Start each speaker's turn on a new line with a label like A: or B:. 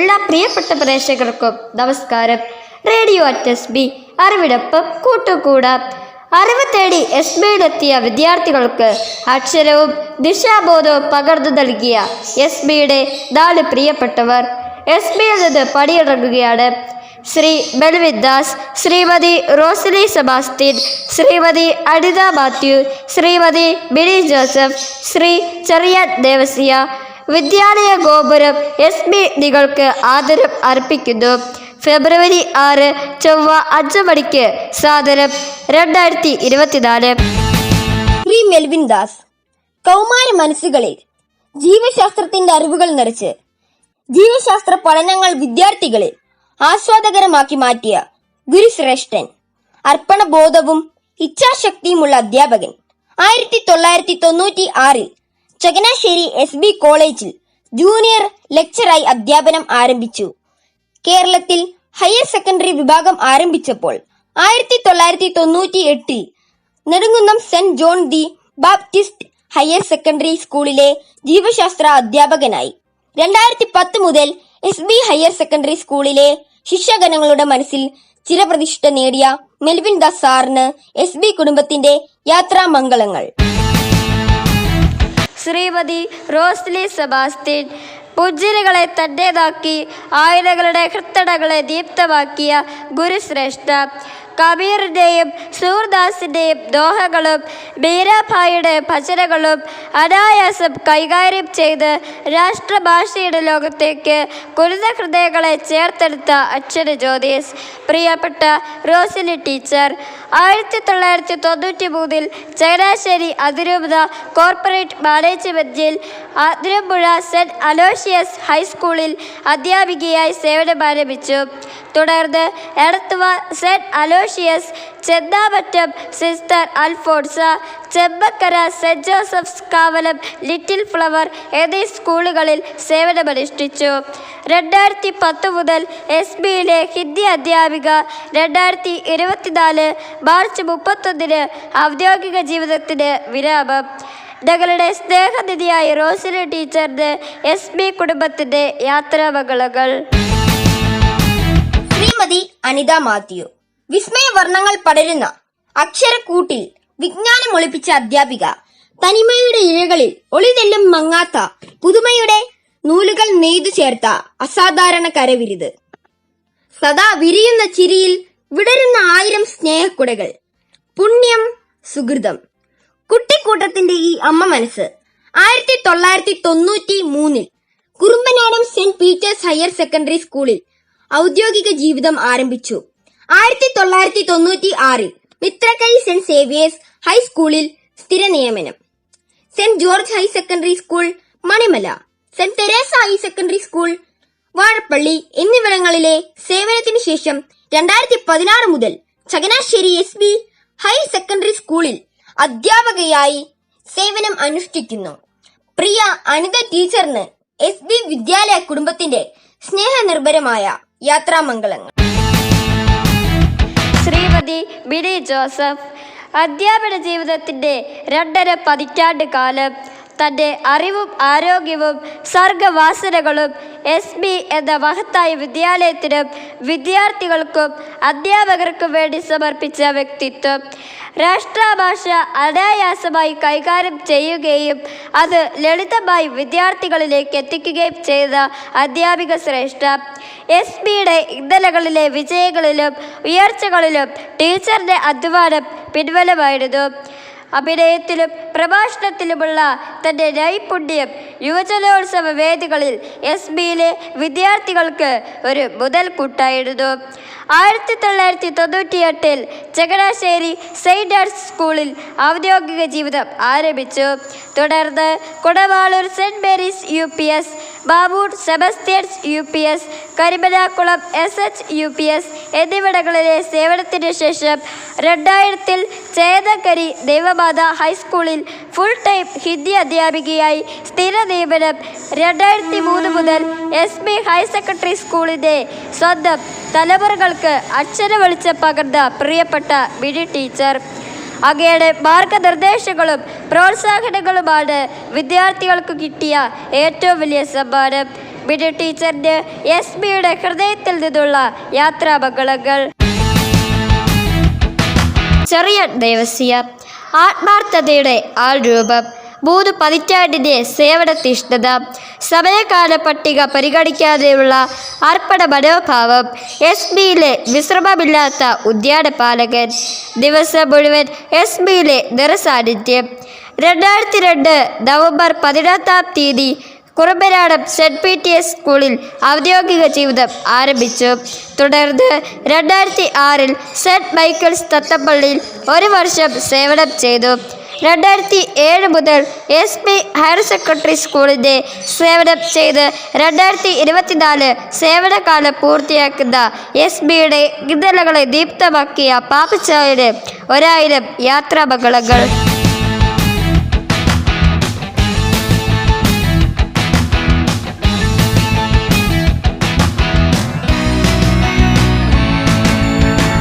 A: എല്ലാ പ്രിയപ്പെട്ട പ്രേക്ഷകർക്കും നമസ്കാരം. റേഡിയോ അറ്റ് എസ് ബി അറിവിടൊപ്പം കൂട്ടുകൂടാം. അറിവ് തേടി എസ് ബിയിലെത്തിയ വിദ്യാർത്ഥികൾക്ക് അക്ഷരവും ദിശാബോധവും പകർന്നു നൽകിയ എസ് ബിയുടെ നാല് പ്രിയപ്പെട്ടവർ എസ് ബിയിൽ നിന്ന് പടിയിറങ്ങുകയാണ്. ശ്രീ ബൽവിൻ ദാസ് ശ്രീമതി റോസലി സെബാസ്റ്റ്യൻ ശ്രീമതി അനിത മാത്യു ശ്രീമതി ബിനി ജോസഫ് ശ്രീ ചെറിയ ദേവസിയ വിദ്യാലയ ഗോപുരം എസ് ബി ആദരം അർപ്പിക്കുന്നു. ഫെബ്രുവരി ആറ് ചൊവ്വ അഞ്ച് മണിക്ക് സാദരം രണ്ടായിരത്തി ഇരുപത്തിനാല്.
B: ശ്രീ മെൽവിൻ ദാസ് കൗമാര മനസ്സുകളിൽ ജീവശാസ്ത്രത്തിന്റെ അറിവുകൾ നിറച്ച് ജീവശാസ്ത്ര പഠനങ്ങൾ വിദ്യാർത്ഥികളിൽ ആസ്വാദകരമാക്കി മാറ്റിയ ഗുരുശ്രേഷ്ഠൻ അർപ്പണബോധവും ഇച്ഛാശക്തിയുമുള്ള അധ്യാപകൻ ആയിരത്തി തൊള്ളായിരത്തി തൊണ്ണൂറ്റി ആറിൽ ചങ്ങനാശ്ശേരി എസ് ബി കോളേജിൽ ജൂനിയർ ലെക്ചറായി അധ്യാപനം ആരംഭിച്ചു. കേരളത്തിൽ ഹയർ സെക്കൻഡറി വിഭാഗം ആരംഭിച്ചപ്പോൾ ആയിരത്തി തൊള്ളായിരത്തി തൊണ്ണൂറ്റി എട്ടിൽ Nedumkunnam Saint John the Baptist higher secondary സ്കൂളിലെ ജീവശാസ്ത്ര അധ്യാപകനായി. രണ്ടായിരത്തി പത്ത് മുതൽ എസ് ബി ഹയർ സെക്കൻഡറി സ്കൂളിലെ ശിക്ഷകനങ്ങളുടെ മനസ്സിൽ ചിരപ്രതിഷ്ഠ നേടിയ മെൽവിൻ ദാസ് സാറിന് എസ് ബി കുടുംബത്തിന്റെ യാത്രാമംഗളങ്ങൾ.
A: ശ്രീമതി റോസ്ലി സെബാസ്റ്റിൻ പുഞ്ചിരികളെ തന്റേതാക്കി ആയുധകളുടെ ഹൃത്തടകളെ ദീപ്തമാക്കിയ ഗുരുശ്രേഷ്ഠ. കബീറിന്റെയും സൂർദാസിന്റെയും ദോഹകളും മീരാഭായിയുടെ ഭജനകളും അനായാസം കൈകാര്യം ചെയ്ത് രാഷ്ട്രഭാഷയുടെ ലോകത്തേക്ക് കുരുത ഹൃദയങ്ങളെ ചേർത്തെടുത്ത അക്ഷര ജ്യോതിസ്. പ്രിയപ്പെട്ട റോസിലി ടീച്ചർ ആയിരത്തി തൊള്ളായിരത്തി തൊണ്ണൂറ്റി മൂന്നിൽ ചങ്ങനാശ്ശേരി അതിരൂപത കോർപ്പറേറ്റ് മാനേജ്മെന്റിൽ അതിരമ്പുഴ സെന്റ് അലോഷ്യസ് ഹൈസ്കൂളിൽ അധ്യാപികയായി സേവനമാരംഭിച്ചു. തുടർന്ന് Edathua Saint Aloysius Chennamattam sister Alphonsa Chempakkara Saint Joseph's Kavalam Little Flower എന്നീ സ്കൂളുകളിൽ സേവനമനുഷ്ഠിച്ചു. രണ്ടായിരത്തി പത്ത് മുതൽ എസ് ബിയിലെ ഹിന്ദി അധ്യാപിക രണ്ടായിരത്തി ഇരുപത്തിനാല് മാർച്ച് മുപ്പത്തൊന്നിന് ഔദ്യോഗിക ജീവിതത്തിന് വിരാമം. ഞങ്ങളുടെ സ്നേഹനിധിയായ റോസിലി ടീച്ചറിന് എസ് ബി കുടുംബത്തിന്റെ യാത്രാമംഗളങ്ങൾ.
B: ശ്രീമതി അനിത മാത്യു. വിസ്മയ വർണങ്ങൾ പടരുന്ന അക്ഷരക്കൂട്ടിൽ വിജ്ഞാനം ഒളിപ്പിച്ച അധ്യാപിക. തനിമയുടെ ഇഴകളിൽ ഒളിതെല്ലും മങ്ങാത്ത പുതുമയുടെ നൂലുകൾ നെയ്തു ചേർത്ത അസാധാരണ കരവിരുത്. സദാ വിരിയുന്ന ചിരിയിൽ വിടരുന്ന ആയിരം സ്നേഹക്കുടകൾ. പുണ്യം സുഹൃതം. കുട്ടിക്കൂട്ടത്തിന്റെ ഈ അമ്മ മനസ്സ് ആയിരത്തി തൊള്ളായിരത്തി തൊണ്ണൂറ്റി മൂന്നിൽ Kurumbanadam Saint Peter's higher secondary സ്കൂളിൽ ഔദ്യോഗിക ജീവിതം ആരംഭിച്ചു. ആയിരത്തി തൊള്ളായിരത്തി തൊണ്ണൂറ്റി ആറിൽ മിത്രക്കൈ സെന്റ് സേവിയേഴ്സ് ഹൈസ്കൂളിൽ സ്ഥിര നിയമനം Saint George high secondary school Manimala Saint Teresa high secondary school Vazhappally എന്നിവിടങ്ങളിലെ സേവനത്തിന് ശേഷം രണ്ടായിരത്തി പതിനാറ് മുതൽ Changanassery S B higher secondary സ്കൂളിൽ അധ്യാപകയായി സേവനം അനുഷ്ഠിക്കുന്നു. പ്രിയ അനിത ടീച്ചറിന് എസ് ബി വിദ്യാലയ കുടുംബത്തിന്റെ സ്നേഹനിർഭരമായ യാത്രാമംഗളങ്ങൾ.
A: ശ്രീമതി ബിലി ജോസഫ്. അധ്യാപന ജീവിതത്തിന്റെ രണ്ടര പതിറ്റാണ്ട് കാലം തന്റെ അറിവും ആരോഗ്യവും സർഗവാസനകളും എസ് ബി എന്ന മഹത്തായ വിദ്യാലയത്തിനും വിദ്യാർത്ഥികൾക്കും അധ്യാപകർക്കും വേണ്ടി സമർപ്പിച്ച വ്യക്തിത്വം. രാഷ്ട്രഭാഷ അനായാസമായി കൈകാര്യം ചെയ്യുകയും അത് ലളിതമായി വിദ്യാർത്ഥികളിലേക്ക് എത്തിക്കുകയും ചെയ്ത അധ്യാപിക ശ്രേഷ്ഠ. എസ് ബിയുടെ ഇന്നലകളിലെ വിജയങ്ങളിലും ഉയർച്ചകളിലും ടീച്ചറിന്റെ അധ്വാനം പിൻവലമായിരുന്നു അഭിനയത്തിലും പ്രഭാഷണത്തിലുമുള്ള തന്റെ നൈപുണ്യം യുവജനോത്സവ വേദികളിൽ എസ് ബിയിലെ വിദ്യാർത്ഥികൾക്ക് ഒരു മുതൽക്കൂട്ടായിരുന്നു. ആയിരത്തി തൊള്ളായിരത്തി തൊണ്ണൂറ്റിയെട്ടിൽ ചങ്ങനാശ്ശേരി സെയിന്റ് ആർട്സ് സ്കൂളിൽ ഔദ്യോഗിക ജീവിതം ആരംഭിച്ചു. തുടർന്ന് Kudavaloor Saint Mary's U P S Babur Sebastian's U P S Karimalakkulam S H U P S എന്നിവിടങ്ങളിലെ സേവനത്തിന് ശേഷം രണ്ടായിരത്തിൽ ചേതക്കരി ദേവമാത ഹൈസ്കൂളിൽ ഫുൾ ടൈം ഹിന്ദി അധ്യാപികയായി സ്ഥിര നിയമനം രണ്ടായിരത്തി മൂന്ന് മുതൽ എസ് ബി ഹയർ സെക്കൻഡറി സ്കൂളിന്റെ സ്വന്തം തലമുറകൾക്ക് അക്ഷര വെളിച്ചം പകർന്ന പ്രിയപ്പെട്ട മിനി ടീച്ചർ. അങ്ങയുടെ മാർഗനിർദ്ദേശങ്ങളും പ്രോത്സാഹനങ്ങളുമാണ് വിദ്യാർത്ഥികൾക്ക് കിട്ടിയ ഏറ്റവും വലിയ സമ്മാനം. ബിജു ടീച്ചറിന്റെ എസ് ബിയുടെ ഹൃദയത്തിൽ നിന്നുള്ള യാത്രാപകളകൾ ചെറിയ ദേവസ്യ ആത്മാർത്ഥതയുടെ ആൾ രൂപം മൂന്ന് പതിറ്റാണ്ടിന്റെ സേവനത്തിഷ്ണത സമയകാല പട്ടിക പരിഗണിക്കാതെയുള്ള അർപ്പണ മനോഭാവം എസ് ബിയിലെ വിശ്രമമില്ലാത്ത ഉദ്യാനപാലകൻ ദിവസം മുഴുവൻ എസ് ബിയിലെ നിറസാന്നിധ്യം. രണ്ടായിരത്തി രണ്ട് നവംബർ പതിനെട്ടാം തീയതി കുറുമ്പനാടം സെന്റ് എസ് സ്കൂളിൽ ഔദ്യോഗിക ജീവിതം ആരംഭിച്ചു. തുടർന്ന് രണ്ടായിരത്തി ആറിൽ സെന്റ് മൈക്കിൾസ് തത്തപ്പള്ളിയിൽ ഒരു വർഷം സേവനം ചെയ്തു. രണ്ടായിരത്തി ഏഴ് മുതൽ എസ് പി ഹയർ സെക്കൻഡറി സ്കൂളിന്റെ സേവനം ചെയ്ത് രണ്ടായിരത്തി ഇരുപത്തിനാല് സേവനകാലം പൂർത്തിയാക്കുന്ന എസ് ബിയുടെ ഇന്നലകളെ ദീപ്തമാക്കിയ പാപ്പച്ചായന് ഒരായിരം യാത്രാമംഗളങ്ങൾ.